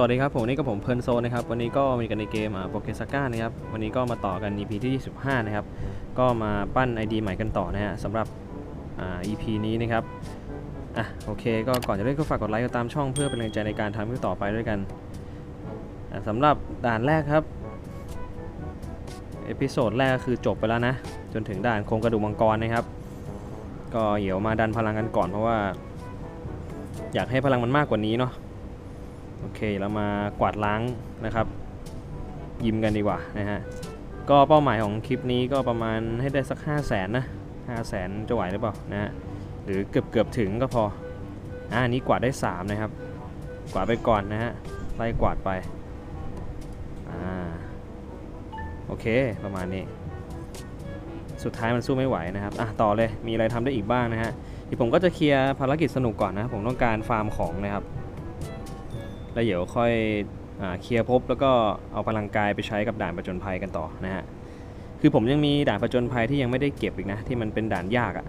สวัสดีครับผมนี่กับผมเพลินโซนนะครับวันนี้ก็มีกันในเกมโปเกซาก้านะครับวันนี้ก็มาต่อกัน EP ที่15นะครับ ก็มาปั้น ID ใหม่กันต่อนะฮะสำหรับอ่า EP นี้นะครับอะโอเค ก็ก่อนจะเล่นก็ฝากกดไลค์กดตามช่องเพื่อเป็นแรงใจในการทำคลิปต่อไปด้วยกันอะสำหรับด่านแรกครับเอพิโซดแรกก็คือจบไปแล้วนะ จนถึงด่านโครงกระดูกมังกรนะครับ ก็เดี๋ยวมาดันพลังกันก่อนเพราะว่า อยากให้พลังมันมากกว่านี้เนาะ โอเคเรามากวาดล้างนะครับ ยิมกันดีกว่านะฮะก็เป้าหมายของคลิปนี้ก็ประมาณให้ได้สัก 5 0 0แสนนะ5 0 0แสนจะไหวหรือเปล่านะฮะหรือเกือบเกือบถึงก็พออ่านี้กวาดได้ 3 นะครับ กวาดไปก่อนนะฮะไล่กวาดไปอ่าโอเคประมาณนี้ สุดท้ายมันสู้ไม่ไหวนะครับอะต่อเลยมีอะไรทำได้อีกบ้างนะฮะเดี๋ยวผมก็จะเคลียร์ภารกิจสนุกก่อนนะผมต้องการฟาร์มของนะครับ แล้วเดี๋ยวค่อยอเคลียร์ภพแล้วก็เอาพลังกายไปใช้กับด่านประจนภัยกันต่อนะฮะคือผมยังมีด่านประจนภัยที่ยังไม่ได้เก็บอีกนะที่มันเป็นด่านยากอะ่ะ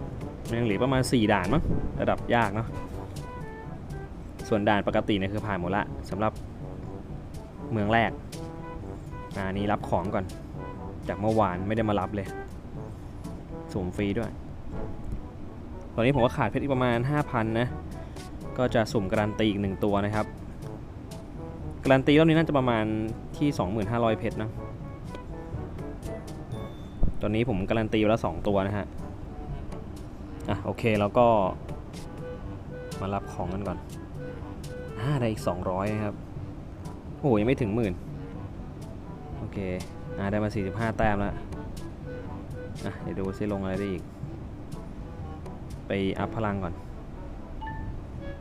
ยังเหลือประมาณ 4 ด่านมั้งระดับยากเนาะส่วนด่านปกติเนี่ยคือผ่านหมดละสำหรับเมืองแรกอ่านี้รับของก่อน จากเมื่อวานไม่ได้มารับเลยสุ่มฟรีด้วย ตอนนี้ผมก็ขาดเพชรอีกประมาณ 5,000 นะ ก็จะสุ่มการันตีอีกหนึ่งตัวนะครับ การันตีรอบนี้น่าจะประมาณที่ 25,000 เพชรนะ ตอนนี้ผมการันตีแล้ว 2 ตัวนะฮะ อะโอเคแล้วก็มารับของกันก่อนอ่าได้อีก 200 นะครับ โอ้ยยังไม่ถึงหมื่น โอเค อ่าได้มา 45 แต้มแล้ว อะเดี๋ยวดูซิลงอะไรได้อีก ไปอัพพลังก่อน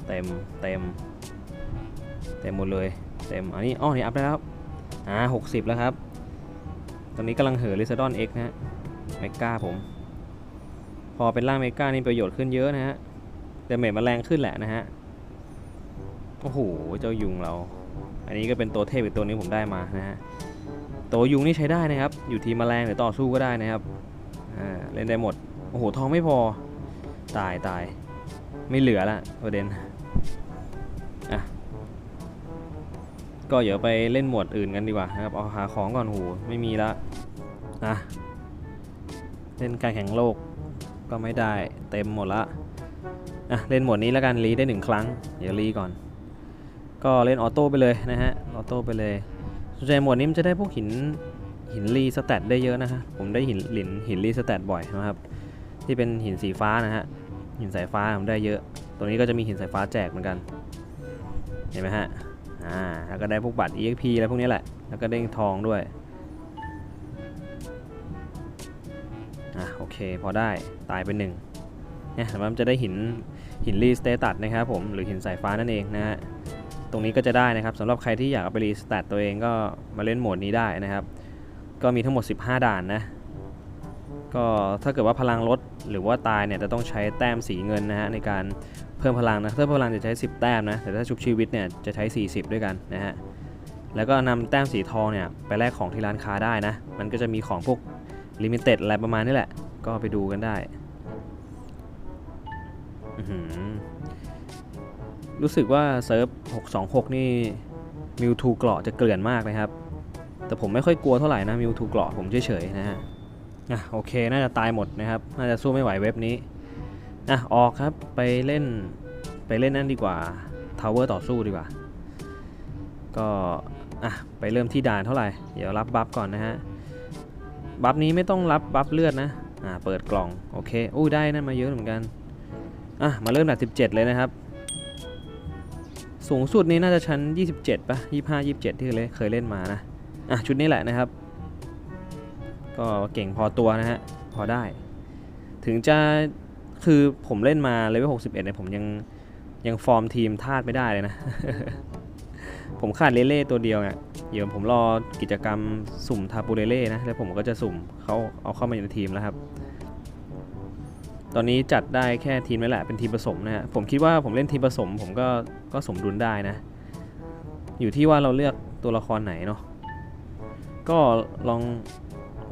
เต็มเต็มเต็มหมดเลย เต็มอันนี้อ๋อนี่อัพได้แล้วอ่าหกสิบแล้วครับ ตอนนี้กำลังเห่อลิซาดอนเอ็กนะฮะเมกาผม พอเป็นร่างเมกานี่ประโยชน์ขึ้นเยอะนะฮะแต่เมจมันแรงขึ้นแหละนะฮะโอ้โหเจ้ายุงเรา อันนี้ก็เป็นตัวเทพอีกตัวนี้ผมได้มานะฮะตัวยุงนี่ใช้ได้นะครับ อยู่ทีมแมลงหรือต่อสู้ก็ได้นะครับอ่าเล่นได้หมด โอ้โหทองไม่พอ ตายตาย ไม่เหลือละประเด็น ก็เดี๋ยวไปเล่นหมวดอื่นกันดีกว่านะครับเอาหาของก่อนโหไม่มีละอะเล่นการแข่งโลกก็ไม่ได้เต็มหมดละอะเล่นหมวดนี้แล้วกันรีได้หนึ่งครั้งเดี๋ยวรีก่อน ก็เล่นออโต้ไปเลยนะฮะออโต้ไปเลยส่วนใหญ่หมวดนี้มันจะได้พวกหินหินรีสแตทได้เยอะนะฮะผมได้หินหินหินรีสแตทบ่อยนะครับ ที่เป็นหินสีฟ้านะฮะหินสายฟ้าผมได้เยอะ ตัวนี้ก็จะมีหินสายฟ้าแจกเหมือนกัน เห็นไหมฮะ อ่าแล้วก็ได้พวกบัตร EXP อะไรพวกนี้แหละ แล้วก็เด้ทองด้วย อะโอเคพอได้ตายไปหนึ่งเนี่ยสำหรับจะได้หินหินรีสเตตัสนะครับผมหรือหินสายฟ้านั่นเองนะฮะตรงนี้ก็จะได้นะครับสำหรับใครที่อยากเอาไปรีสเตตตัวเองก็มาเล่นโหมดนี้ได้นะครับ ก็มีทั้งหมด 15 ด่านนะ ก็ถ้าเกิดว่าพลังลดหรือว่าตายเนี่ยจะต้องใช้แต้มสีเงินนะฮะในการเพิ่มพลังนะถ้าเพิ่มพลังจะใช้ 10 แต้มนะแต่ถ้าชุบชีวิตเนี่ยจะใช้ 40 ด้วยกันนะฮะแล้วก็นำแต้มสีทองเนี่ยไปแลกของที่ร้านค้าได้นะ มันก็จะมีของพวกลิมิเต็ดอะไรประมาณนี้แหละ ก็ไปดูกันได้หือรู้สึกว่าเซิร์ฟ 626 นี่มิวทูเกราะจะเกลื่อนมากนะครับ แต่ผมไม่ค่อยกลัวเท่าไหร่นะมิวทูเกราะผมเฉยๆนะฮะ อะโอเคน่าจะตายหมดนะครับ น่าจะสู้ไม่ไหวเว็บนี้อะออกครับไปเล่นไปเล่นนั่นดีกว่าทาวเวอร์ต่อสู้ดีกว่า ก็อะไปเริ่มที่ด่านเท่าไหร่ เดี๋ยวรับบัฟก่อนนะฮะ บัฟนี้ไม่ต้องรับบัฟเลือดนะ อ่าเปิดกล่องโอเคอู้ได้นั่นมาเยอะเหมือนกัน อะมาเริ่มด่าน17 เลยนะครับ สูงสุดนี้น่าจะชั้น 27ปะ25 27 ที่เคยเล่นมานะ อะชุดนี้แหละนะครับ ก็เก่งพอตัวนะฮะ พอได้ ถึงจะคือผมเล่นมาเลเวล61เนี่ยผมยังยังฟอร์มทีมทาดไม่ได้เลยนะ ผมขาดเลเล่ตัวเดียวเนี่ยเดี๋ยวผมรอกิจกรรมสุ่มทาปูเลเล่นะ แล้วผมก็จะสุ่มเขาเอาเข้ามาในทีมแล้วครับ ตอนนี้จัดได้แค่ทีมนั่นแหละเป็นทีมผสมนะฮะ ผมคิดว่าผมเล่นทีมผสม ผมก็ก็สมดุลได้นะ อยู่ที่ว่าเราเลือกตัวละครไหนเนาะ ก็ลอง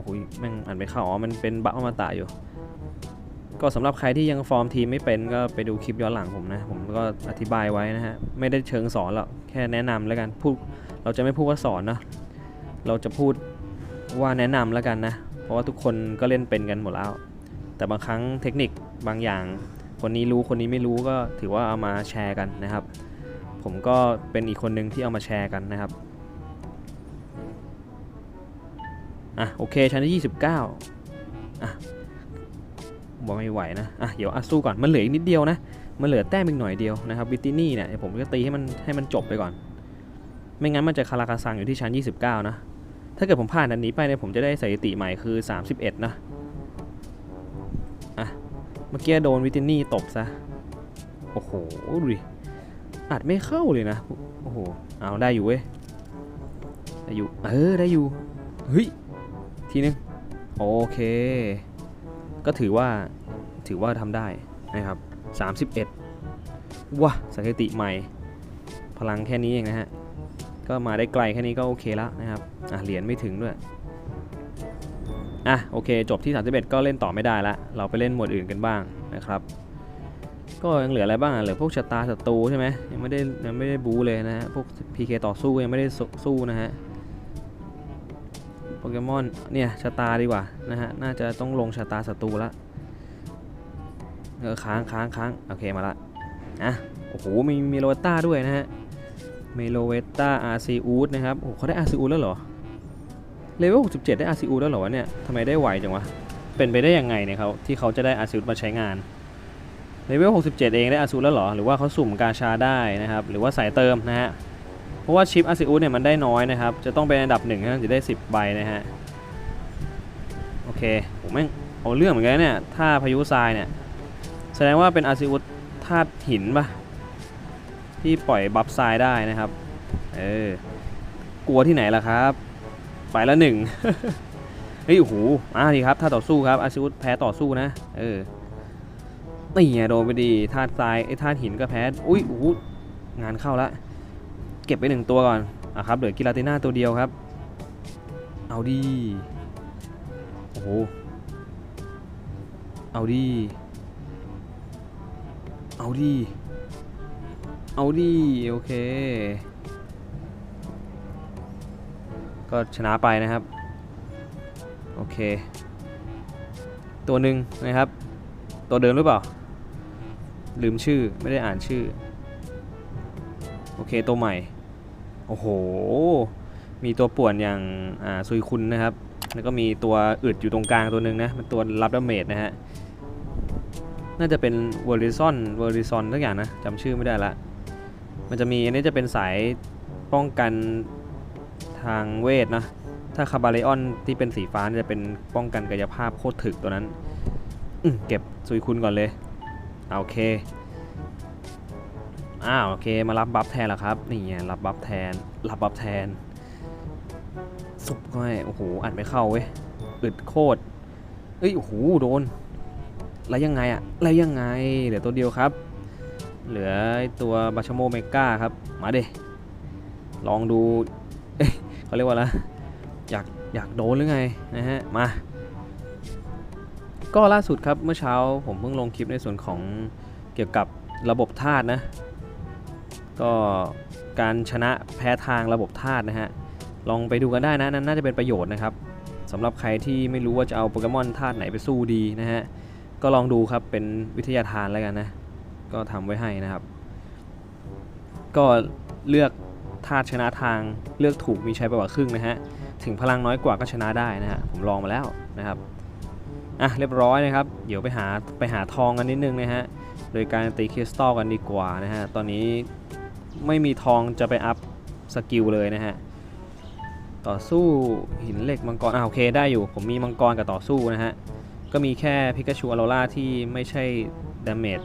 โอ้โหแม่งอ่านไม่เข้าอ๋อมันเป็นบัฟอมตะอยู่ ก็สำหรับใครที่ยังฟอร์มทีมไม่เป็นก็ไปดูคลิปย้อนหลังผมนะ ผมก็อธิบายไว้นะฮะ ไม่ได้เชิงสอนหรอกแค่แนะนำแล้วกันพูดเราจะไม่พูดว่าสอนนะเราจะพูดว่าแนะนำแล้วกันนะ เพราะว่าทุกคนก็เล่นเป็นกันหมดแล้ว แต่บางครั้งเทคนิคบางอย่าง คนนี้รู้คนนี้ไม่รู้ก็ถือว่าเอามาแชร์กันนะครับ ผมก็เป็นอีกคนหนึ่งที่เอามาแชร์กันนะครับ อะโอเคชั้นที่29อะบอกไม่ไหวนะอะเดี๋ยวอะสู้ก่อนมันเหลืออีกนิดเดียวนะมันเหลือแต้มอีกหน่อยเดียวนะครับวิตตินี่เนี่ยผมจะตีให้มันให้มันจบไปก่อน ไม่งั้นมันจะคาราคาซังอยู่ที่ชั้น 29 นะ ถ้าเกิดผมผ่านอันนี้ไปเนี่ยผมจะได้สถิติใหม่คือ 31 นะอะเมื่อกี้โดนวิตตินี่ตบซะโอ้โหดูดิอัดไม่เข้าเลยนะโอ้โหเอาได้อยู่เว้ยได้อยู่เออได้อยู่เฮ้ย ทีนึง โอเค ก็ถือว่าถือว่าทำได้นะครับ 31ว้าสถิติใหม่ พลังแค่นี้เองนะฮะ ก็มาได้ไกลแค่นี้ก็โอเคแล้วนะครับ อะเหรียญไม่ถึงด้วย อะโอเค จบที่ 31 ก็เล่นต่อไม่ได้ละ เราไปเล่นหมวดอื่นกันบ้างนะครับ ก็ยังเหลืออะไรบ้างอะเหลือพวกชะตาศัตรูใช่ไหมยังไม่ได้ยังไม่ได้บูเลยนะฮะ พวก PK ต่อสู้ยังไม่ได้สู้สู้นะฮะ โปเกมอนเนี่ยชะตาดีกว่านะฮะ น่าจะต้องลงชะตาศัตรูละเออค้างค้างค้างโอเคมาละอะโอ้โหมีมีโรต้าด้วยนะฮะเมโลเวต้าอาร์ซีอูดนะครับโอ้เขาได้อาร์ซีอูดแล้วเหรอเลเวล67 ได้อาร์ซีอูดแล้วเหรอวะเนี่ยทำไมได้ไวจังวะเป็นไปได้ยังไงเนี่ยเขาที่เขาจะได้อาร์ซีอูดมาใช้งานเลเวล67 เองได้อาร์ซีอูดแล้วเหรอหรือว่าเขาสุ่มกาชาได้นะครับหรือว่าสายเติมนะฮะ ราะว่าชิปอาซีอูดเนี่ยมันได้น้อยนะครับ จะต้องเป็นอันดับหนึ่งถึงจะได้ 10 ใบนะฮะ โอเคผมแม่งเอาเรื่องเหมือนกันเนี่ย ถ้าพายุทรายเนี่ย แสดงว่าเป็นอาซีอูดธาตุหินปะที่ปล่อยบัฟทรายได้นะครับ เออ กลัวที่ไหนล่ะครับ ไปละหนึ่งเฮ้ยโอ้โหมาดีครับ ถ้าต่อสู้ครับ อาชิวุธแพ้ต่อสู้นะ เออนี่ไงโดนไปดีธาตุทรายไอ้ธาตุหินก็แพ้ อุ้ยโอ้งานเข้าละ เก็บไปหนึ่งตัวก่อนอะครับเหลือกิลาติน่าตัวเดียวครับ เอาดีโอ้โหเอาดีเอาดีเอาดีโอเค ก็ชนะไปนะครับ โอเค ตัวหนึ่งนะครับ ตัวเดิมหรือเปล่า ลืมชื่อไม่ได้อ่านชื่อ โอเค ตัวใหม่ โอ้โห มีตัวป่วนอย่างอ่าซุยคุณนะครับ แล้วก็มีตัวอึดอยู่ตรงกลางตัวหนึ่งนะ มันตัวรับดาเมจนะฮะ น่าจะเป็นเวอร์ริซอนเวอร์ริซอนทุกอย่างนะจำชื่อไม่ได้ละ มันจะมีอันนี้จะเป็นสายป้องกันทางเวทนะ ถ้าคาบาเลออนที่เป็นสีฟ้านจะเป็นป้องกันกายภาพโคตรถึกตัวนั้นเก็บซุยคุณก่อนเลย โอเค อ้าวโอเคมารับบัฟแทนแล้วครับนี่ไงรับบัฟแทนรับบัฟแทนสุบเข้าไปโอ้โหอัดไม่เข้าเว้ยอึดโคตรเอ้ยโอ้โหโดนแล้วยังไงอะแล้วยังไงเหลือตัวเดียวครับ เหลือตัวบาชโมเมกาครับมาเดลองดูเอ้ยเขาเรียกว่าอะไรอยากอยากโดนหรือไงนะฮะมาก็ล่าสุดครับเมื่อเช้าผมเพิ่งลงคลิปในส่วนของเกี่ยวกับระบบธาตุนะ ก็การชนะแพ้ทางระบบธาตุนะฮะ ลองไปดูกันได้นะนั่นน่าจะเป็นประโยชน์นะครับสำหรับใครที่ไม่รู้ว่าจะเอาโปเกมอนธาตุไหนไปสู้ดีนะฮะ ก็ลองดูครับเป็นวิทยาทานแล้วกันนะ ก็ทำไว้ให้นะครับ ก็เลือกธาตุชนะทางเลือกถูกมีใชัยไปกว่าครึ่งนะฮะ ถึงพลังน้อยกว่าก็ชนะได้นะฮะ ผมลองมาแล้วนะครับอะเรียบร้อยนะครับ เดี๋ยวไปหาไปหาทองกันนิดนึงนะฮะ โดยการตีคริสตัลกันดีกว่านะฮะ ตอนนี้ ไม่มีทองจะไปอัพสกิลเลยนะฮะ ต่อสู้หินเหล็กมังกรอ่าโอเคได้อยู่ ผมมีมังกรกับต่อสู้นะฮะ ก็มีแค่พิกาชูอโรล่าที่ไม่ใช่ดาเมจ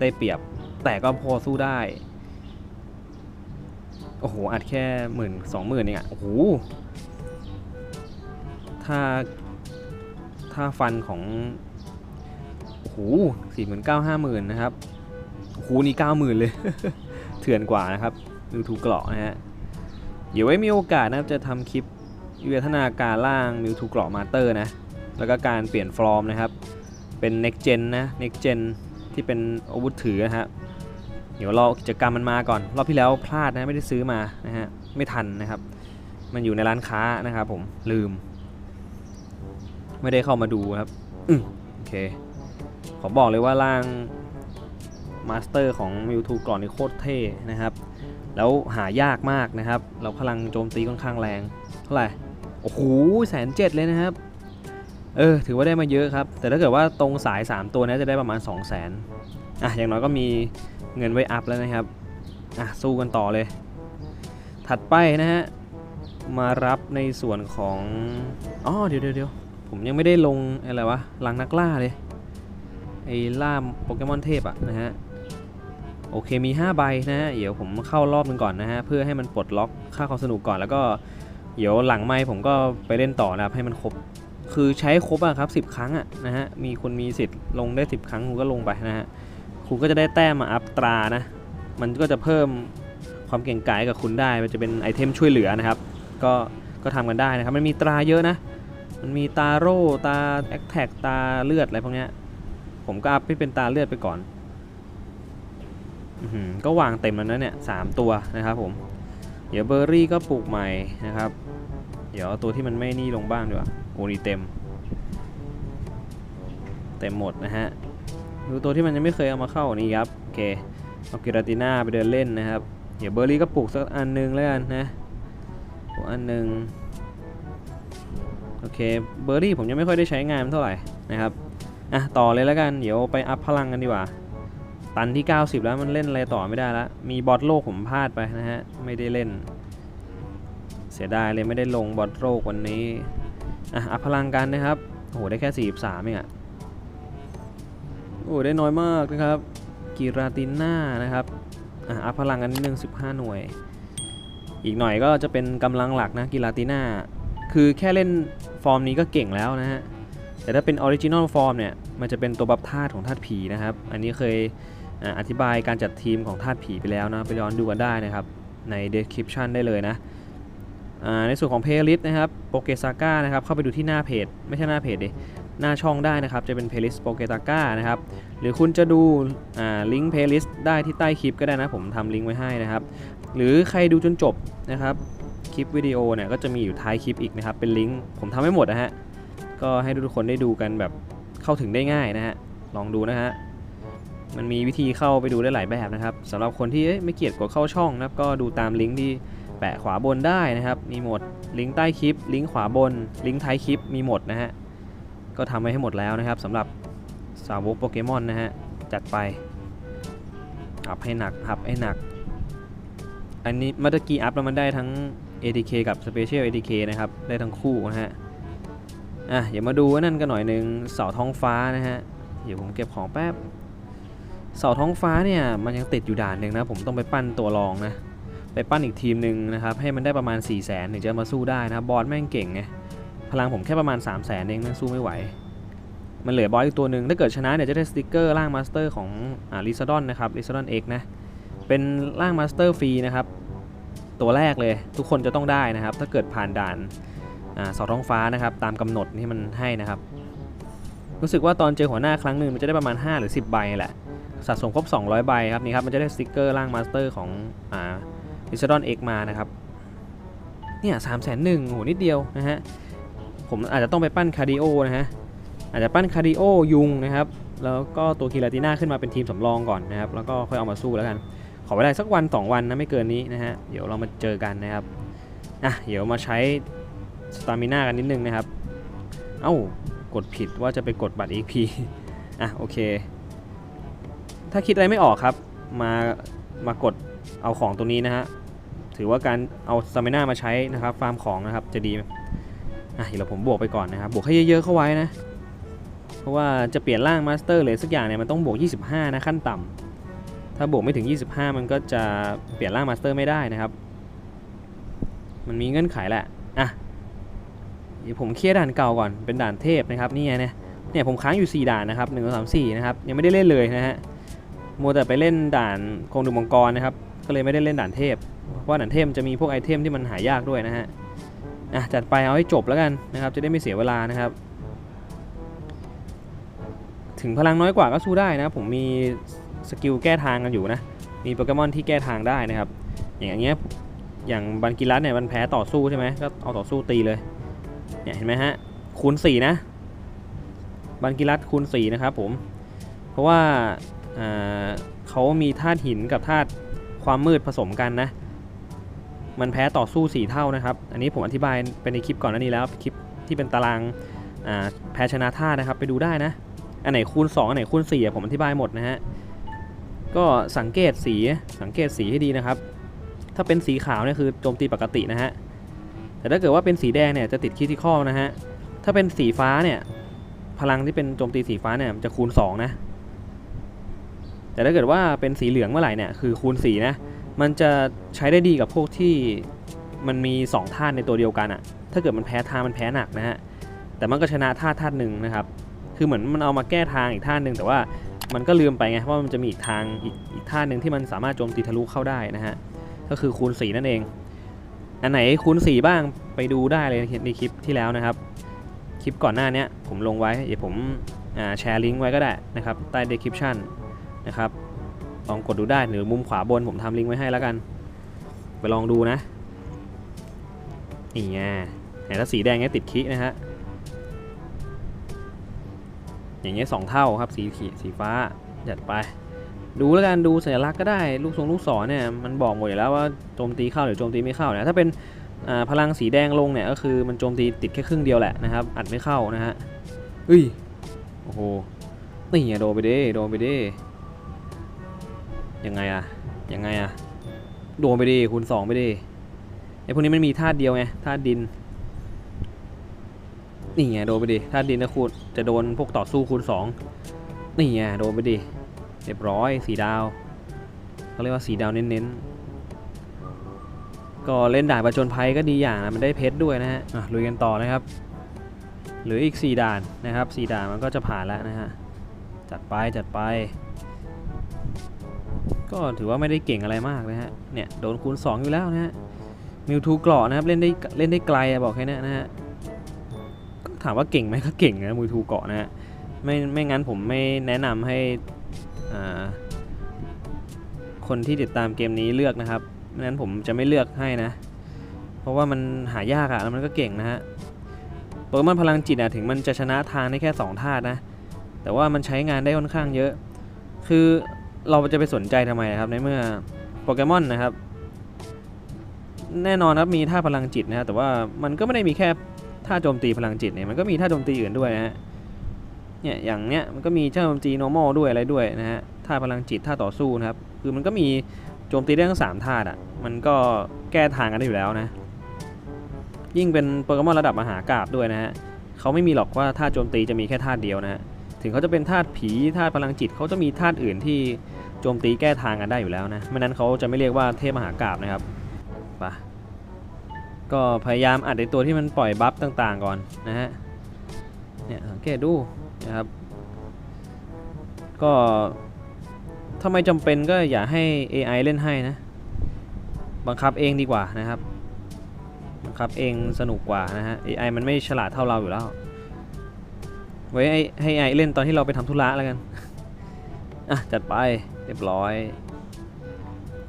ได้เปรียบ แต่ก็พอสู้ได้ โอ้โห อัดแค่หมื่นสองหมื่นเองอะโอ้โห ถ้า ถ้าฟันของ โอ้โหสี่หมื่นเก้าห้าหมื่นนะครับโอ้โหนี่เก้าหมื่นเลย เถื่อนกว่านะครับ ดูถูกเกราะนะฮะ เดี๋ยวไว้มีโอกาสนะครับจะทำคลิปวิวัฒนาการล่างมิวทูเกราะมาเตอร์นะ แล้วก็การเปลี่ยนฟอร์มนะครับ เป็น next gen นะ next gen ที่เป็นอาวุธถือนะฮะ เดี๋ยวรอกิจกรรมมันมาก่อน รอบที่แล้วพลาดนะไม่ได้ซื้อมานะฮะ ไม่ทันนะครับ มันอยู่ในร้านค้านะครับผมลืม ไม่ได้เข้ามาดูครับอโอเค ขอบอกเลยว่าร่าง มาสเตอร์ของมิวทูก่อนนี่โคตรเท่นะครับ แล้วหายากมากนะครับเราพลังโจมตีค่อนข้างแรง เท่าไหร่ โอ้โหแสนเจ็ดเลยนะครับ เออ ถือว่าได้มาเยอะครับ แต่ถ้าเกิดว่าตรงสาย 3 ตัวนี้จะได้ประมาณ 2 0 0 0 0นอะ อย่างน้อยก็มีเงินไว้อัพแล้วนะครับ อะ สู้กันต่อเลย ถัดไปนะฮะ มารับในส่วนของอ๋อเดี๋ยวเดี๋ยวเดี๋ยวผมยังไม่ได้ลงอะไรวะลังนักล่าเลยไอ้ล่ามโปเกมอนเทพอะนะฮะ โอเคมี 5 ใบนะฮะเดี๋ยวผมเข้ารอบนึงก่อนนะฮะเพื่อให้มันปลดล็อกค่าความสนุกก่อนแล้วก็เดี๋ยวหลังไมค์ผมก็ไปเล่นต่อนะครับให้มันครบคือใช้ครบอะครับ10 ครั้งอะนะฮะมีคนมีสิทธิ์ลงได้ 10 ครั้งคุณก็ลงไปนะฮะคุณก็จะได้แต้มมาอัพตรานะ มันก็จะเพิ่มความเก่งกาจให้กับคุณได้ มันจะเป็นไอเทมช่วยเหลือนะครับ ก็ก็ทำกันได้นะครับ มันมีตราเยอะนะ มันมีตาโร่ตาแอคแท็กตาเลือดอะไรพวกเนี้ยผมก็อัพให้เป็นตาเลือดไปก่อน ก็วางเต็มแล้วนะเนี่ยสามตัวนะครับผม เดี๋ยวเบอร์รี่ก็ปลูกใหม่นะครับ เดี๋ยวตัวที่มันไม่นี่ลงบ้างดีกว่าโอ้นี่เต็ม เต็มหมดนะฮะ ดูตัวที่มันยังไม่เคยเอามาเข้านี่ครับ โอเค เอากิราติน่าไปเดินเล่นนะครับ เดี๋ยวเบอร์รี่ก็ปลูกสักอันหนึงแล้วกันนะปลูกอันหนึงโอเค เบอร์รี่ผมยังไม่ค่อยได้ใช้งานมันเท่าไหร่นะครับ อะ ต่อเลยแล้วกัน เดี๋ยวไปอัพพลังกันดีกว่า ตันที่ 90 แล้วมันเล่นอะไรต่อไม่ได้แล้วมีบอทโลกผมพลาดไปนะฮะ ไม่ได้เล่น เสียดายเลยไม่ได้ลงบอทโลกวันนี้ อะอัพพลังกันนะครับโอ้โหได้แค่ 43เองอะโอ้โหได้น้อยมากนะครับกิราติน่านะครับ อะอัพพลังกันนิดนึง15 หน่วย อีกหน่อยก็จะเป็นกำลังหลักนะกิราติน่า คือแค่เล่นฟอร์มนี้ก็เก่งแล้วนะฮะแต่ถ้าเป็นออริจินอลฟอร์มเนี่ย มันจะเป็นตัวบัฟธาตุของธาตุผีนะครับ อันนี้เคย อธิบายการจัดทีมของธาตุผีไปแล้วนะ ไปย้อนดูกันได้นะครับใน description ได้เลยนะในส่วนของ playlist นะครับโปเกซาก้านะครับเข้าไปดูที่หน้าเพจ ไม่ใช่หน้าเพจดิหน้าช่องได้นะครับ จะเป็น playlist โปเกซาก้านะครับหรือคุณจะดูลิงก์ playlist ได้ที่ใต้คลิปก็ได้นะ ผมทำลิงก์ไว้ให้นะครับ หรือใครดูจนจบนะครับคลิปวิดีโอเนี่ยก็จะมีอยู่ท้ายคลิปอีกนะครับ เป็นลิงก์ผมทำให้หมดนะฮะก็ให้ทุกคนได้ดูกันแบบเข้าถึงได้ง่ายนะฮะลองดูนะฮะ มันมีวิธีเข้าไปดูได้หลายแบบนะครับสำหรับคนที่ไม่เกียดกดเข้าช่องนะครับก็ดูตามลิงก์ที่แปะขวาบนได้นะครับ มีหมดลิงก์ใต้คลิป ลิงก์ขวาบน ลิงก์ท้ายคลิปมีหมดนะฮะก็ทำไว้ให้หมดแล้วนะครับสำหรับสาวกโปเกมอนนะฮะจัดไปอัพให้หนักอัพให้หนัก อันนี้เมื่อกี้อัพแล้วมันได้ทั้ง ATK กับ Special ATK นะครับ ได้ทั้งคู่นะฮะอะเดี๋ยวมาดูนั่นกันหน่อยหนึ่งเสาท้องฟ้านะฮะ เดี๋ยวผมเก็บของแป๊บ เสาท้องฟ้าเนี่ยมันยังติดอยู่ด่านหนึ่งนะ ผมต้องไปปั้นตัวรองนะ ไปปั้นอีกทีมหนึ่งนะครับให้มันได้ประมาณ 4 0 0แสนถึงจะมาสู้ได้นะบอสแม่งเก่งไงพลังผมแค่ประมาณ 3 0 0แสนเองนะสู้ไม่ไหว มันเหลือบอสอีกตัวหนึ่งถ้าเกิดชนะเนี่ยจะได้สติกเกอร์ร่างมาสเตอร์ของอ่าลิซาดอนนะครับลิซาดอนเอ็กนะเป็นร่างมาสเตอร์ฟรีนะครับตัวแรกเลยทุกคนจะต้องได้นะครับ ถ้าเกิดผ่านด่านอ่าเสาท้องฟ้านะครับ ตามกำหนดที่มันให้นะครับ รู้สึกว่าตอนเจอหัวหน้าครั้งหนึ่งมันจะได้ประมาณ 5 หรือ 10 ใบแหละ สะสมครบ 200 ใบครับนี่ครับมันจะได้สติกเกอร์ร่างมาสเตอร์ของอ่าลิซาดอนเอ็กมานะครับเนี่ยสามแสนหนึ่งโหนิดเดียวนะฮะผมอาจจะต้องไปปั้นคาร์ดิโอนะฮะอาจจะปั้นคาร์ดิโอยุงนะครับแล้วก็ตัวกิลาติน่าขึ้นมาเป็นทีมสำรองก่อนนะครับแล้วก็ค่อยเอามาสู้แล้วกันขอเวลาสักวัน 2 วันนะไม่เกินนี้นะฮะเดี๋ยวเรามาเจอกันนะครับอะเดี๋ยวมาใช้สตามิน่ากันนิดนึงนะครับ เอ้ากดผิดว่าจะไปกดบัตร EP อะโอเค ถ้าคิดอะไรไม่ออกครับ มามากดเอาของตัวนี้นะฮะ ถือว่าการเอาสตมิน่ามาใช้นะครับ ฟาร์มของนะครับจะดีอะเดี๋ยวผมบวกไปก่อนนะครับ บวกให้เยอะๆเข้าไว้นะ เพราะว่าจะเปลี่ยนร่างมาสเตอร์เลยสักอย่างเนี่ยมันต้องบวก 25 นะขั้นต่ำถ้าบวกไม่ถึง 25 มันก็จะเปลี่ยนร่างมาสเตอร์ไม่ได้นะครับ มันมีเงื่อนไขแหละ อะ เดี๋ยวผมเคลียร์ด่านเก่าก่อน เป็นด่านเทพนะครับ นี่ไงเนี่ย เนี่ยผมค้างอยู่ 4 ด่านนะครับ 1 2 3 4 นะครับ ยังไม่ได้เล่นเลยนะฮะ มัวแต่ไปเล่นด่านคงดูมังกรนะครับ ก็เลยไม่ได้เล่นด่านเทพ เพราะด่านเทพจะมีพวกไอเทมที่มันหายากด้วยนะฮะอะจัดไปเอาให้จบแล้วกันนะครับ จะได้ไม่เสียเวลานะครับ ถึงพลังน้อยกว่าก็สู้ได้นะ ผมมีสกิลแก้ทางกันอยู่นะ มีโปเกมอนที่แก้ทางได้นะครับ อย่างเงี้ยอย่างบันกิรัสเนี่ยมันแพ้ต่อสู้ใช่ไหมก็เอาต่อสู้ตีเลยเนี่ยเห็นไหมฮะคูณ4นะบันกิรัสคูณ4นะครับผมเพราะว่า เขามีธาตุหินกับธาตุความมืดผสมกันนะ มันแพ้ต่อสู้ 4 เท่านะครับ อันนี้ผมอธิบายไปในคลิปก่อนหน้านี้แล้ว คลิปที่เป็นตารางาแพ้ชนะธาตุนะครับ ไปดูได้นะ อันไหนคูณ 2 อันไหนคูณ4อ่ผมอธิบายหมดนะฮะ ก็สังเกตสีสังเกตสีให้ดีนะครับ ถ้าเป็นสีขาวเนี่ยคือโจมตีปกตินะฮะ แต่ถ้าเกิดว่าเป็นสีแดงเนี่ยจะติดคิติคอลนะฮะ ถ้าเป็นสีฟ้าเนี่ยพลังที่เป็นโจมตีสีฟ้าเนี่ยจะคูณ 2 นะ แต่ถ้าเกิดว่าเป็นสีเหลืองเมื่อไหร่เนี่ยคือคูณ4นะมันจะใช้ได้ดีกับพวกที่มันมี 2 ธาตุในตัวเดียวกันอะถ้าเกิดมันแพ้ทางมันแพ้หนักนะฮะแต่มันก็ชนะธาตุธาตุหนึ่งนะครับคือเหมือนมันเอามาแก้ทางอีกธาตุหนึ่งแต่ว่ามันก็ลืมไปไงว่ามันจะมีอีกทางอีกอีกธาตุหนึ่งที่มันสามารถโจมตีทะลุเข้าได้นะฮะก็คือคูณ 4 นั่นเอง อันไหนคูณ 4 บ้างไปดูได้เลยในคลิปที่แล้วนะครับ คลิปก่อนหน้านี้ผมลงไว้เดี๋ยวผมแชร์ลิงก์ไว้ก็ได้นะครับใต้ description นะครับ ลองกดดูได้หรือมุมขวาบนผมทำลิงก์ไว้ให้แล้วกัน ไปลองดูนะนี่ไงไหนถ้าสีแดงเนี้ยติดคินะฮะอย่างเงี้ยสองเท่าครับสีขีสีฟ้าจัดไป ดูแล้วกันดูสัญลักษณ์ก็ได้ลูกทรงลูกศรเนี่ยมันบอกหมดอยู่แล้วว่าโจมตีเข้าหรือโจมตีไม่เข้าเนี่ยถ้าเป็นอ่าพลังสีแดงลงเนี่ยก็คือมันโจมตีติดแค่ครึ่งเดียวแหละนะครับอัดไม่เข้านะฮะเฮ้ยโอ้โหนี่ไงโดนไปดิโดนไปดิ ยังไงอะยังไงอะโดนไปดิคูณสองไปดิไอพวกนี้มันมีธาตุเดียวไงธาตุดิน นี่ไงโดนไปดิธาตุดินนะคูณจะโดนพวกต่อสู้คูณสองนี่ไงโดนไปดิเรียบร้อยสีดาวเขาเรียกว่าสีดาวเน้นๆก็เล่นด่านประจนภัยก็ดีอย่างนะมันได้เพชรด้วยนะฮะลุยกันต่อนะครับหลืออีก 4 ด่านนะครับ 4 ด่านมันก็จะผ่านแล้วนะฮะ จัดไปจัดไป ก็ถือว่าไม่ได้เก่งอะไรมากนะฮะ เนี่ยโดนคูณ 2 อยู่แล้วนะฮะ มิวทูเกราะนะครับเล่นได้เล่นได้ไกลอะบอกแค่นี้นะฮะ ก็ถามว่าเก่งไหมก็เก่งนะมิวทูเกาะนะฮะ ไม่ไม่งั้นผมไม่แนะนำให้อ่าคนที่ติดตามเกมนี้เลือกนะครับไม่นั้นผมจะไม่เลือกให้นะ เพราะว่ามันหายากอะแล้วมันก็เก่งนะฮะโปเกมอนพลังจิตอะถึงมันจะชนะทางได้แค่ 2 ธาตุนะ แต่ว่ามันใช้งานได้ค่อนข้างเยอะ คือ เราจะไปสนใจทำไมครับในเมื่อโปเกมอนนะครับ แน่นอนครับมีท่าพลังจิตนะฮะแต่ว่ามันก็ไม่ได้มีแค่ท่าโจมตีพลังจิตเนี่ยมันก็มีท่าโจมตีอื่นด้วยนะฮะเนี่ยอย่างเนี้ยมันก็มีเจ้าโจมตี normal ด้วยอะไรด้วยนะฮะท่าพลังจิตท่าต่อสู้นะครับ คือมันก็มีโจมตีได้ทั้งสามท่าอะมันก็แก้ทางกันได้อยู่แล้วนะ ยิ่งเป็นโปเกมอนระดับมหากราบด้วยนะฮะเขาไม่มีหรอกว่าท่าโจมตีจะมีแค่ท่าเดียวนะฮะ ถึงเขาจะเป็นธาตุผีธาตุพลังจิตเขาจะมีธาตุอื่นที่โจมตีแก้ทางกันได้อยู่แล้วนะไม่นั้นเขาจะไม่เรียกว่าเทพมหากราบนะครับไปะก็พยายามอัดในตัวที่มันปล่อยบัฟต่างๆก่อนนะฮะเนี่ยสังเกตดูนะครับ ก็ถ้าไม่จำเป็นก็อย่าให้ AI เล่นให้นะ บังคับเองดีกว่านะครับ บังคับเองสนุกกว่านะฮะ AI มันไม่ฉลาดเท่าเราอยู่แล้ว ไว้ให้ให้ AI เล่นตอนที่เราไปทำธุระแล้วกันอะจัดไปเรียบร้อย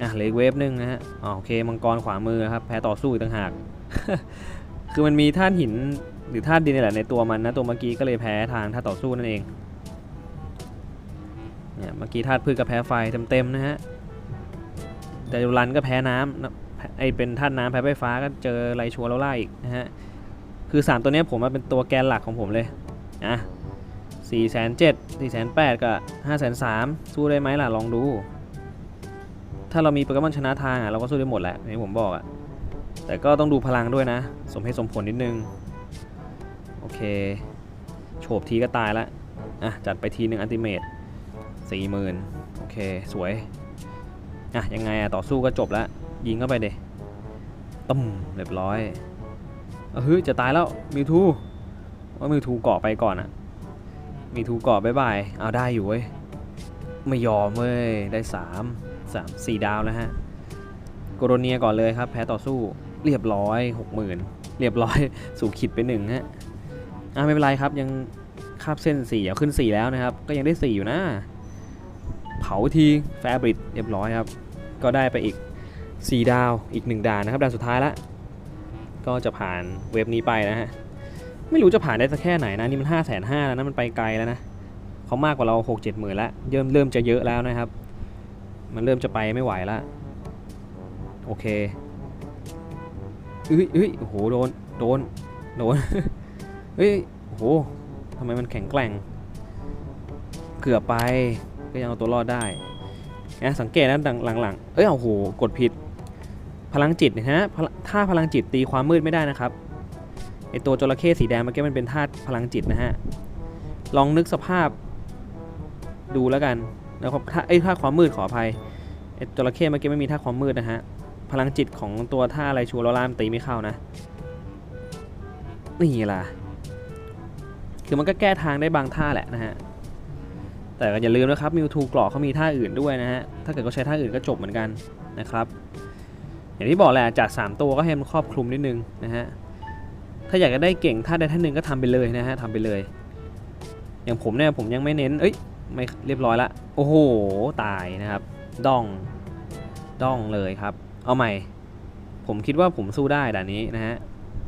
อะเหลืออีกเวฟหนึ่งนะฮะอ๋อโอเคมังกรขวามือครับแพ้ต่อสู้อีกต่างหาก คือมันมีธาตุหินหรือธาตุดินนี่แหละในตัวมันนะตัวเมื่อกี้ก็เลยแพ้ทางท่าตุต่อสู้นั่นเองเนี่ยเมื่อกี้ธาตุพืชก็แพ้ไฟเต็มๆนะฮะแต่รันก็แพ้น้ำนะไอเป็นธาตุน้ำแพ้ไฟฟ้าก็เจอไรชัวร์แล้วล่าอีกนะฮะคือ 3 ตัวนี้ผมมาเป็นตัวแกนหลักของผมเลยอะ สี่แสนเจ็ดสี่แสนแปดกับห้าแสนสามสู้ได้ไหมล่ะ ลองดู ถ้าเรามีโปเกมอนชนะทางอะเราก็สู้ได้หมดแหละอย่างที่ผมบอกอะ แต่ก็ต้องดูพลังด้วยนะ สมเหตุสมผลนิดนึง โอเค โฉบทีก็ตายละ อะ จัดไปทีหนึ่งอันติเมตสี่หมื่นโอเค สวย อะ ยังไงอะ ต่อสู้ก็จบแล้วยิงเข้าไปเดตุ้มเรียบร้อยเออเฮ้ยจะตายแล้วมิวทูว่ามิวทูเกาะไปก่อนอะ มิวทูเกาะบายบาย เอาได้อยู่เว้ย ไม่ยอมเว้ย ได้สามสามสี่ดาวแล้วฮะโกโรเนียก่อนเลยครับ แพ้ต่อสู้เรียบร้อยหกหมื่นเรียบร้อย สู่ขิดไปหนึ่งฮะ อะไม่เป็นไรครับยังคาบเส้น4เอาขึ้น 4 แล้วนะครับ ก็ยังได้ 4 อยู่นะ เผาทีแฟบริดเรียบร้อยครับ ก็ได้ไปอีก 4 ดาวอีก 1ด่านนะครับด่านสุดท้ายละก็จะผ่านเว็บนี้ไปนะฮะ ไม่รู้จะผ่านได้สักแค่ไหนนะนี่มัน5 5 0 0 0 0แล้วนะมันไปไกลแล้วนะเขามากกว่าเรา6 7หมื่นล้วเริ่มเริ่มจะเยอะแล้วนะครับ มันเริ่มจะไปไม่ไหวแล้วโอเคเอ้ยเอ้ยโอ้โหโดนโดนโดนเฮ้ยโอ้โหทำไมมันแข็งแกร่ง เกือบไปก็ยังเอาตัวรอดได้นะสังเกตนะดังหลังๆเอ้ยโอ้โหกดผิด พลังจิตนะฮะถ้าพลังจิตตีความมืดไม่ได้นะครับ อตัวจระเข้สีแดงเมื่อกี้มันเป็นธาตุพลังจิตนะฮะ ลองนึกสภาพดูแล้วกันนะครับถ้าไอ้ธาตุความมืดขออภัยไอจระเข้เมื่อกี้ไม่มีท่าความมืดนะฮะ พลังจิตของตัวท่าอะไรชัวร์แล้วล่ามตีไม่เข้านะ นี่ล่ะ คือมันก็แก้ทางได้บางท่าแหละนะฮะ แต่อย่าลืมนะครับมิวทูกรอกเขามีท่าอื่นด้วยนะฮะ ถ้าเกิดเขาใช้ท่าอื่นก็จบเหมือนกันนะครับ อย่างที่บอกแหละจัด3ตัวก็ให้มันครอบคลุมนิดนึงนะฮะ ถ้าอยากจะได้เก่งท่าใดท่าหนึ่งก็ทำไปเลยนะฮะทำไปเลย อย่างผมเนี่ยผมยังไม่เน้น เอ้ยไม่เรียบร้อยละ โอ้โห ตายนะครับดองดองเลยครับ เอาใหม่ ผมคิดว่าผมสู้ได้ด่านนี้นะฮะ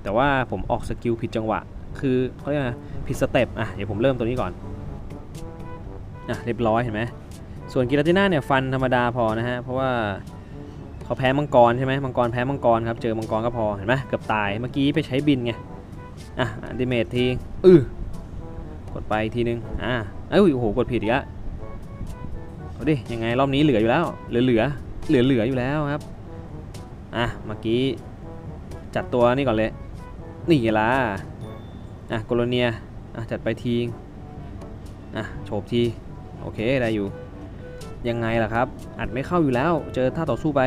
แต่ว่าผมออกสกิลผิดจังหวะ คือเขาเรียกว่าผิดสเต็ป อะ เดี๋ยวผมเริ่มตัวนี้ก่อน อะ เรียบร้อยเห็นไหม ส่วนกิราติน่าเนี่ยฟันธรรมดาพอนะฮะ เพราะว่า เขาแพ้มังกรใช่ไหมมังกรแพ้มังกรครับเจอมังกรก็พอเห็นไหมเกือบตายเมื่อกี้ไปใช้บินไงอะอันดิเมททีอือกดไปทีนึงอ่าเอ้ยโอ้โหกดผิดอีกแล้วเอาดิยังไงรอบนี้เหลืออยู่แล้ว เหลือเหลือเหลือเหลืออยู่แล้วครับอะเมื่อกี้จัดตัวนี่ก่อนเลยนี่ล่ะอะโกโลเนียอะจัดไปทีอะโฉบทีโอเคได้อยู่ยังไงล่ะครับอัดไม่เข้าอยู่แล้ว เจอท่าต่อสู้ไป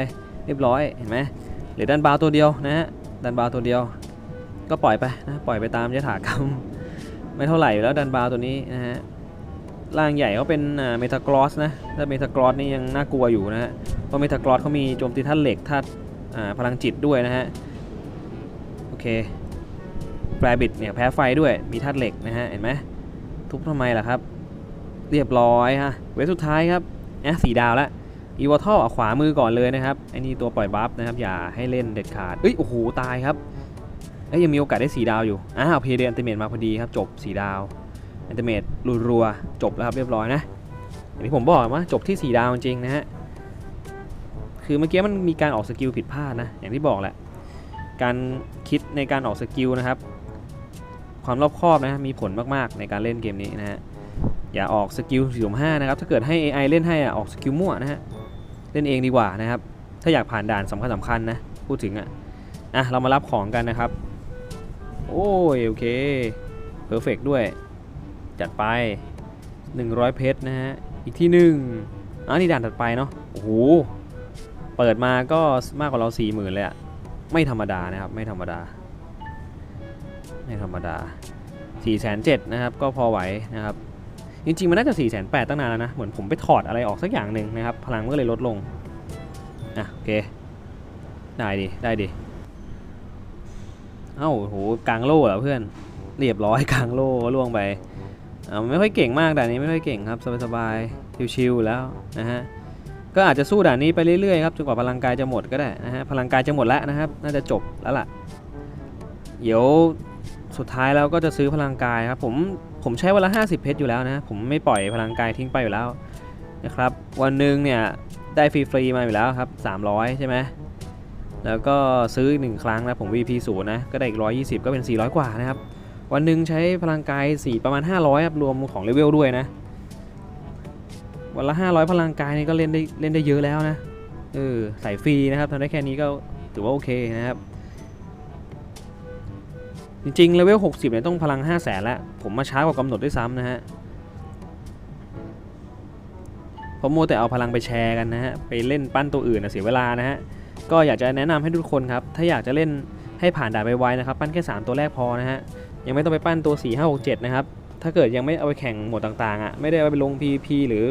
เรียบร้อยเห็นไหมเหลือดันบาวตัวเดียวนะฮะดันบาวตัวเดียว ก็ปล่อยไปนะปล่อยไปตามยถากรรมไม่เท่าไหร่แล้วดันบาวตัวนี้นะฮะร่างใหญ่เขาเป็นเมทากรอสนะถ้าเมทากรอสนี่ยังน่ากลัวอยู่นะฮะเพราะเมทากรอสเขามีโจมตีธาตุเหล็กธาตุอ่าพลังจิตด้วยนะฮะโอเคแปรบิดเนี่ยแพ้ไฟด้วยมีธาตุเหล็กนะฮะเห็นไหมทุบทำไมล่ะครับ เรียบร้อยฮะเวฟสุดท้ายครับแอะสีดาวแล้ว อีวอทัลขวามือก่อนเลยนะครับไอ้นี่ตัวปล่อยบัฟนะครับอย่าให้เล่นเด็ดขาดเอ้ยโอ้โหตายครับเอ้ยยังมีโอกาสได้สีดาวอยู่อ้าวเพเดอันติเมตมาพอดีครับจบสีดาวอันติเมตรัวๆจบแล้วครับเรียบร้อยนะอย่างที่ผมบอกว่าจบที่สีดาวจริงนะฮะคือเมื่อกี้มันมีการออกสกิลผิดพลาดนะอย่างที่บอกแหละการคิดในการออกสกิลนะครับ ความรอบคอบนะมีผลมากๆในการเล่นเกมนี้นะฮะอย่าออกสกิลสี่ห้านะครับถ้าเกิดให้ AI เล่นให้อะออกสกิลมั่วนะฮะ เล่นเองดีกว่านะครับ ถ้าอยากผ่านด่านสำคัญสำคัญนะ พูดถึงอะอะ เรามารับของกันนะครับ โอ้ย โอเคเพอร์เฟกด้วย จัดไป 100 เพชรนะฮะ อีกที่หนึ่งอะนี่ด่านถัดไปเนาะโอ้โห เปิดมาก็มากกว่าเรา 40,000 เลยอะไม่ธรรมดานะครับ ไม่ธรรมดา ไม่ธรรมดา4,700นะครับ ก็พอไหวนะครับ จริงๆ มันน่าจะ4,800ตั้งนานแล้วนะ เหมือนผมไปถอดอะไรออกสักอย่างหนึ่งนะครับ พลังก็เลยลดลง อะ โอเค ได้ดิ ได้ดิ เอ้าโหกลางโล่เหรอเพื่อน เรียบร้อยกลางโล่ล่วงไปอ่าไม่ค่อยเก่งมากด่านนี้ไม่ค่อยเก่งครับ สบายๆ ชิวๆ แล้วนะฮะ ก็อาจจะสู้ด่านนี้ไปเรื่อยๆ ครับ จนกว่าพลังกายจะหมดก็ได้นะฮะ พลังกายจะหมดแล้วนะครับ น่าจะจบแล้วล่ะ เดี๋ยวสุดท้ายแล้วก็จะซื้อพลังกายครับ ผม ผมใช้วันละ 50 เพชรอยู่แล้วนะ ผมไม่ปล่อยพลังกายทิ้งไปอยู่แล้วนะครับ วันหนึ่งเนี่ยได้ฟรีๆมาอยู่แล้วครับ 300 ใช่ไหมแล้วก็ซื้ออีกหนึ่งครั้งนะผม VP ศูนย์นะ ก็ได้อีก 120 ก็เป็น 400 กว่านะครับ วันหนึ่งใช้พลังกาย 4 ประมาณ 500ครับรวมของเลเวลด้วยนะ วันละ 500 พลังกายนี่ก็เล่นได้เล่นได้เยอะแล้วนะ เออ ใส่ฟรีนะครับทำได้แค่นี้ก็ถือว่าโอเคนะครับ จริงๆเลเวล60เนี่ยต้องพลัง 5 0 0แสนแล้ว ผมมาช้ากว่ากำหนดด้วยซ้ำนะฮะเพราะมัวแต่เอาพลังไปแชร์กันนะฮะ ไปเล่นปั้นตัวอื่นนะเสียเวลานะฮะ ก็อยากจะแนะนำให้ทุกคนครับ ถ้าอยากจะเล่นให้ผ่านด่านไปไวนะครับ ปั้นแค่ 3 ตัวแรกพอนะฮะ ยังไม่ต้องไปปั้นตัว 4 5 6 7 นะครับ ถ้าเกิดยังไม่เอาไปแข่งหมดต่างๆอะ ไม่ได้เอาไปลง PP หรือ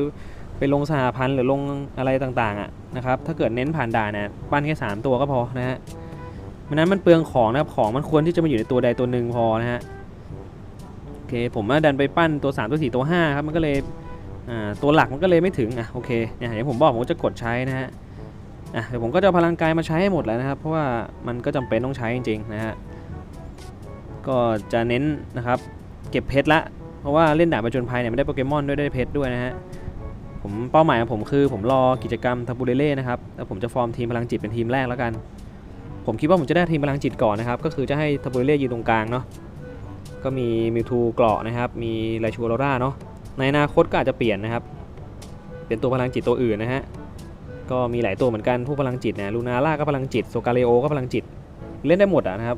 ไปลงสหพันธ์หรือลงอะไรต่างๆอะนะครับ ถ้าเกิดเน้นผ่านด่านเนี่ยปั้นแค่ 3 ตัวก็พอนะฮะ ม่นั้นมันเปลืองของนะครับของมันควรที่จะมาอยู่ในตัวใดตัวหนึ่งพอนะฮะโอเคผมอะดันไปปั้นตัว 3 ตัว 4 ตัว5ครับมันก็เลยตัวหลักมันก็เลยไม่ถึงอะโอเคเนี่ยอย่างผมบอกผมจะกดใช้นะฮะอะเดี๋ยวผมก็จะพลังกายมาใช้ให้หมดแล้วนะครับ เพราะว่ามันก็จำเป็นต้องใช้จริงๆนะฮะก็จะเน้นนะครับเก็บเพชรละเพราะว่าเล่นดาบประจนภัยเนี่ยไม่ได้โปเกมอนด้วยได้เพชรด้วยนะฮะผมเป้าหมายของผมคือผมรอกิจกรรมทับูเรเล่นะครับแล้วผมจะฟอร์มทีมพลังจิตเป็นทีมแรกแล้วกัน ผมคิดว่าผมจะได้ทีมพลังจิตก่อนนะครับ ก็คือจะให้ทับูเรเล่ยืนตรงกลางเนาะก็มีมิวทูเกราะนะครับ มีไรชูโรราเนาะในอนาคตก็อาจจะเปลี่ยนนะครับ เป็นตัวพลังจิตตัวอื่นนะฮะก็มีหลายตัวเหมือนกันพวกพลังจิตนะลูนาร่าก็พลังจิตโซกาเลโอก็พลังจิตเล่นได้หมดอะนะครับ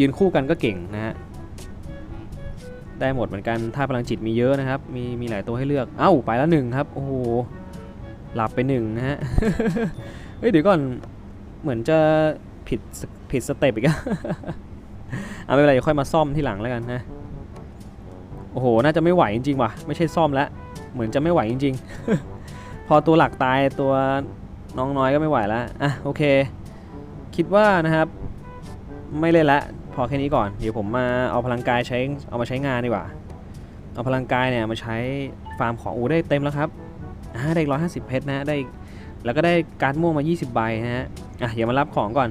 ยืนคู่กันก็เก่งนะฮะได้หมดเหมือนกันถ้าพลังจิตมีเยอะนะครับ มีมีหลายตัวให้เลือกเอ้าไปแล้วหนึ่งครับโอ้โหหลับไปหนึ่งนะฮะเฮ้ยเดี๋ยวก่อนเหมือนจะ ผิดผิดสเต็ปอีกอะเอาไม่เป็นไรเดี๋ยวค่อยมาซ่อมที่หลังแล้วกันนะ โอ้โห น่าจะไม่ไหวจริงๆว่ะ ไม่ใช่ซ่อมแล้ว เหมือนจะไม่ไหวจริง ๆ พอตัวหลักตายตัวน้องน้อยก็ไม่ไหวแล้ว อะโอเค คิดว่านะครับ ไม่เล่นละ พอแค่นี้ก่อน เดี๋ยวผมมาเอาพลังกายใช้เอามาใช้งานดีกว่า เอาพลังกายเนี่ยมาใช้ฟาร์มของอูได้เต็มแล้วครับอ่าได้ร้อยห้าสิบเพชรนะได้ แล้วก็ได้การ์ดม่วงมา 20 ใบนะฮะ อะเดี๋ยวมารับของก่อน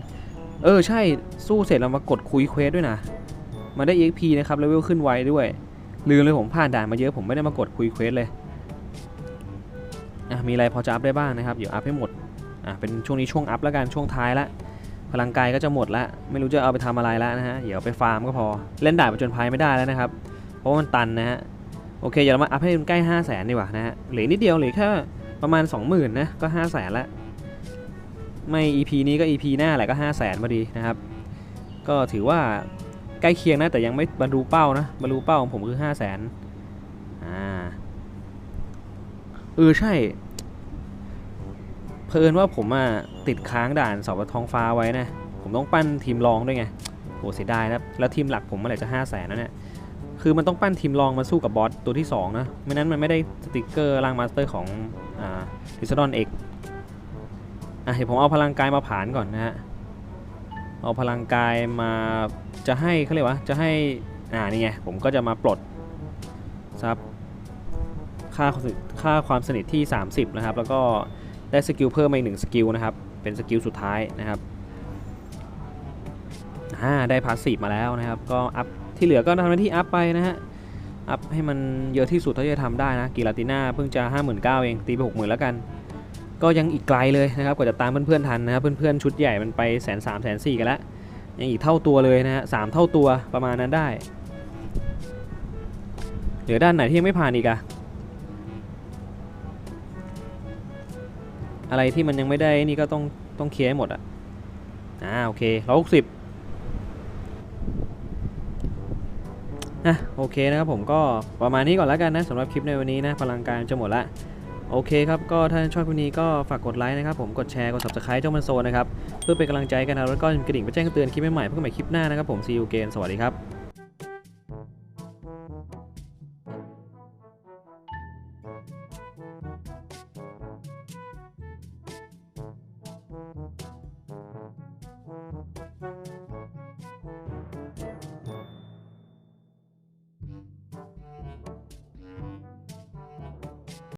เออใช่สู้เสร็จเรามากดคุยเควสด้วยนะมาได้ EXP นะครับเลเวลขึ้นไวด้วย ลืมเลยผมผ่านด่านมาเยอะผมไม่ได้มากดคุยเควสเลยอะมีอะไรพอจะอัพได้บ้างนะครับเดี๋ยวอัพให้หมดอะเป็นช่วงนี้ช่วงอัพแล้วกันช่วงท้ายละพลังกายก็จะหมดละไม่รู้จะเอาไปทำอะไรแล้วนะฮะเดี๋ยวไปฟาร์มก็พอเล่นด่านประจนภัยไม่ได้แล้วนะครับ เพราะมันตันนะฮะโอเคเดี๋ยวเรามาอัพให้มันใกล้ 5 0 0แสนดีกว่านะฮะเหลือนิดเดียวเหลือแค่ประมาณ 20,000นะก็ 5 0 0แสนละ ไม่ EP นี้ก็ EP หน้าแหละก็ 5 0 0แสนพอดีนะครับ ก็ถือว่าใกล้เคียงนะแต่ยังไม่บรรลุเป้านะบรรลุเป้าของผมคือ 5 0 0แสนอ่าเออใช่ เพลินว่าผมอะติดค้างด่านเสาท้องฟ้าไว้นะ ผมต้องปั้นทีมรองด้วยไงโหเสียดายนะแล้วทีมหลักผมเมื่อไหร่จะ 5 0 0แสนนะเนี่ยคือมันต้องปั้นทีมรองมาสู้กับบอสตัวที่ 2 นะ ไม่นั้นมันไม่ได้สติกเกอร์รางมาสเตอร์ของอ่าลิซดอนเอก เดี๋ยวผมเอาพลังกายมาผ่านก่อนนะฮะ เอาพลังกายมาจะให้เขาเรียกว่าจะให้ อ่านี่ไงผมก็จะมาปลดซับค่าค่าความสนิทที่ 30 นะครับ แล้วก็ได้สกิลเพิ่มมาอีกหนึ่งสกิลนะครับ เป็นสกิลสุดท้ายนะครับอ่าได้พาสซีฟมาแล้วนะครับ ก็อัพที่เหลือก็ทำหน้าที่อัพไปนะฮะ อัพให้มันเยอะที่สุดเท่าที่จะทำได้นะกีลาติน่าเพิ่งจะ 59,000เองตีไป60,000แล้วกัน ก็ยังอีกไกลเลยนะครับกว่าจะตามเพื่อนๆทันนะครับเพื่อนๆชุดใหญ่มันไปแสนสามแสนสี่กันแล้วยังอีกเท่าตัวเลยนะฮะสามเท่าตัวประมาณนั้นได้เหลือด้านไหนที่ยังไม่ผ่านอีกอะอะไรที่มันยังไม่ได้นี่ก็ต้องต้องเคลียร์ให้หมดอะอ่าโอเคร้อยหกสิบนะโอเคนะครับผมก็ประมาณนี้ก่อนแล้วกันนะสำหรับคลิปในวันนี้นะพลังการจะหมดละ โอเคครับ ก็ถ้าชอบคลิปนี้ก็ฝากกดไลค์นะครับผม กดแชร์ กด subscribe เจ้ามันโซนะครับ เพื่อเป็นกำลังใจกันนะแล้วก็กระดิ่งไปแจ้งเตือนคลิปใหม่ๆเพื่อใหม่คลิปหน้านะครับผม see you again สวัสดีครับ